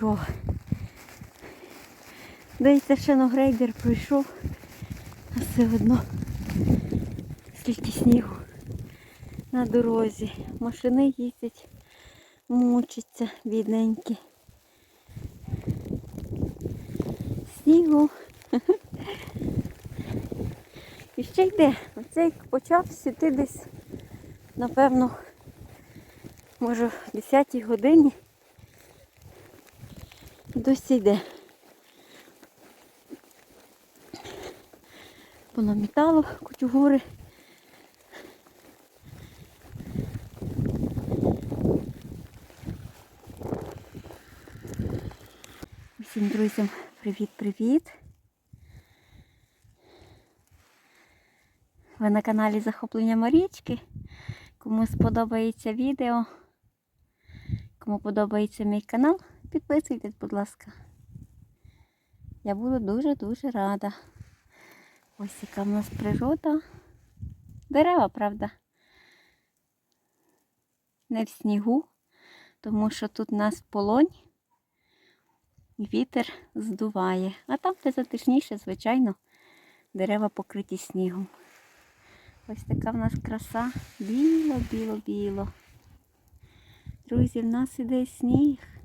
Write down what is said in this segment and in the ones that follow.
дорога. Дивіться, ще грейдер пройшов, а все одно скільки снігу на дорозі. Машини їздять, мучаться, бідненькі. Снігу. І ще йде. Оце як почав сіти десь, напевно, може в 10 годині. Досі йде. Понамітало кучугури. Всім друзям привіт-привіт! Ви на каналі Захоплення Марічки. Кому сподобається відео, кому подобається мій канал, підписуйтесь, будь ласка. Я буду дуже-дуже рада. Ось яка в нас природа. Дерева, правда. Не в снігу, тому що тут у нас полонь. Вітер здуває. А там, де затишніше, звичайно, дерева покриті снігом. Ось така в нас краса. Біло, біло, біло. Друзі, в нас іде сніг.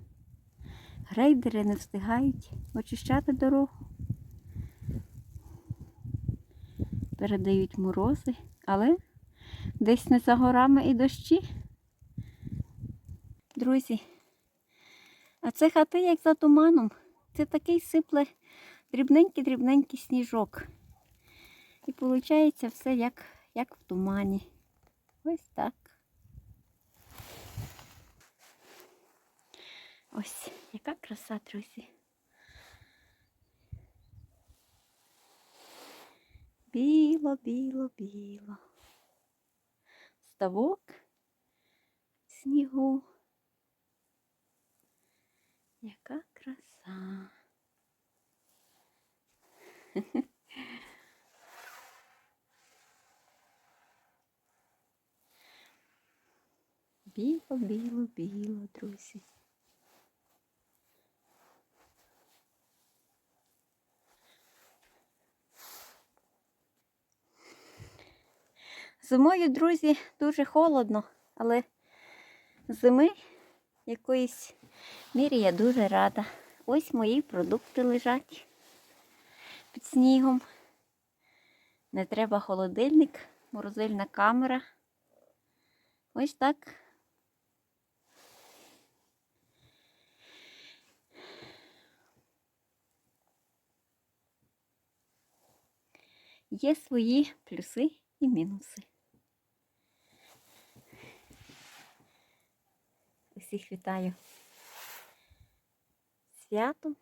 Грейдери не встигають очищати дорогу. Передають морози, але десь не за горами і дощі. Друзі, а це хати як за туманом. Це такий сипле дрібненький-дрібненький сніжок. І виходить все як, як в тумані. Ось так. Ось, яка краса, друзі. Біло, біло, біло. Ставок снігу. Яка краса. Біло, біло, біло, друзі. Зимою, друзі, дуже холодно, але зими якоїсь мірі я дуже рада. Ось мої продукти лежать під снігом. Не треба холодильник, морозильна камера. Ось так. Є свої плюси і мінуси. Усіх вітаю святом.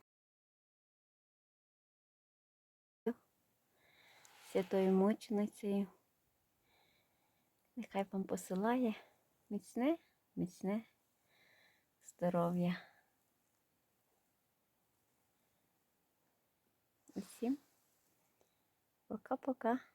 Святою мученицею. Нехай вам посилає міцне, міцне здоров'я. Усім пока-пока.